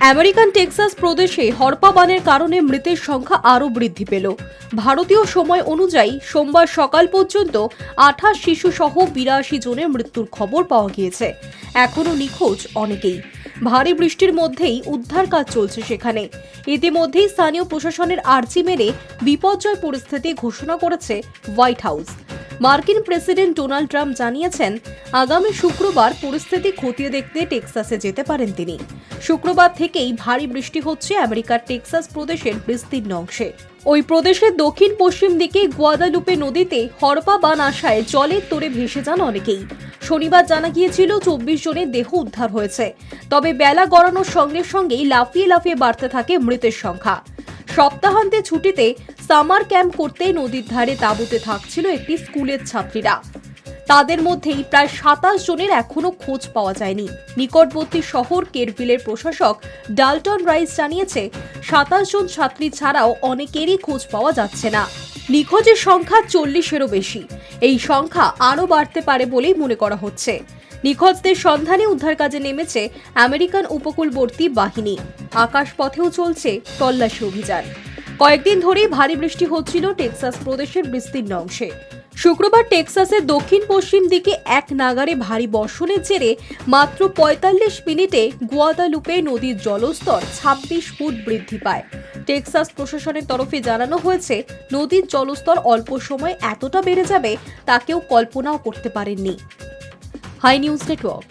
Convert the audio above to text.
American Texas প্রদেশে হরপাবানের কারণে মৃতের সংখ্যা আরও বৃদ্ধি পেল। ভারতীয় সময় অনুযায়ী সোমবার সকাল পর্যন্ত আঠাশ শিশু সহ বিরাশি জনের মৃত্যুর খবর পাওয়া গিয়েছে। এখনও নিখোঁজ অনেকেই। ভারী বৃষ্টির মধ্যেই উদ্ধার কাজ চলছে সেখানে। ইতিমধ্যেই স্থানীয় প্রশাসনের আর্জি মেনে বিপর্যয় পরিস্থিতি ঘোষণা করেছে হোয়াইট হাউস। মার্কিন প্রেসিডেন্ট ডোনাল্ড ট্রাম্প জানিয়েছেন, আগামী শুক্রবার পরিস্থিতি খতিয়ে দেখতে টেক্সাসে যেতে পারেন তিনি। শুক্রবার থেকেই ভারী বৃষ্টি হচ্ছে আমেরিকার টেক্সাস প্রদেশের বিস্তীর্ণ অংশে। ওই প্রদেশের দক্ষিণ পশ্চিম দিকে গুয়াদালুপে নদীতে হরপা বান আসায় জলের তোরে ভেসে যান অনেকেই। শনিবার জানা গিয়েছিল চব্বিশ জনের দেহ উদ্ধার হয়েছে। তবে বেলা গড়ানোর সঙ্গে সঙ্গেই লাফিয়ে লাফিয়ে বাড়তে থাকে মৃতের সংখ্যা। সপ্তাহান্তে ছুটিতে সামার ক্যাম্প করতে নদীর ধারে তাঁবুতে থাকছিল একটি স্কুলের ছাত্রীরা। তাদের মধ্যেই প্রায় সাতাশ জনের এখনও খোঁজ পাওয়া যায়নি। নিকটবর্তী শহর কেরভিলের প্রশাসক ডালটন রাইস জানিয়েছে, সাতাশ জন ছাত্রী ছাড়াও অনেকেরই খোঁজ পাওয়া যাচ্ছে না। নিখোঁজের সংখ্যা চল্লিশেরও বেশি। এই সংখ্যা আরও বাড়তে পারে বলেই মনে করা হচ্ছে। নিখোঁজদের সন্ধানে উদ্ধার কাজে নেমেছে আমেরিকান উপকূলবর্তী বাহিনী। আকাশপথেও চলছে তল্লাশি অভিযান। কয়েকদিন ধরেই ভারী বৃষ্টি হচ্ছিল টেক্সাস প্রদেশের বিস্তীর্ণ অংশে। শুক্রবার টেক্সাসের দক্ষিণ পশ্চিম দিকে এক নাগারে ভারী বর্ষণের জেরে মাত্র পঁয়তাল্লিশ মিনিটে গুয়াদালুপে নদীর জলস্তর ছাব্বিশ ফুট বৃদ্ধি পায়। টেক্সাস প্রশাসনের তরফে জানানো হয়েছে, নদীর জলস্তর অল্প সময়ে এতটা বেড়ে যাবে তা কেউ কল্পনাও করতে পারেননি। Hi news network.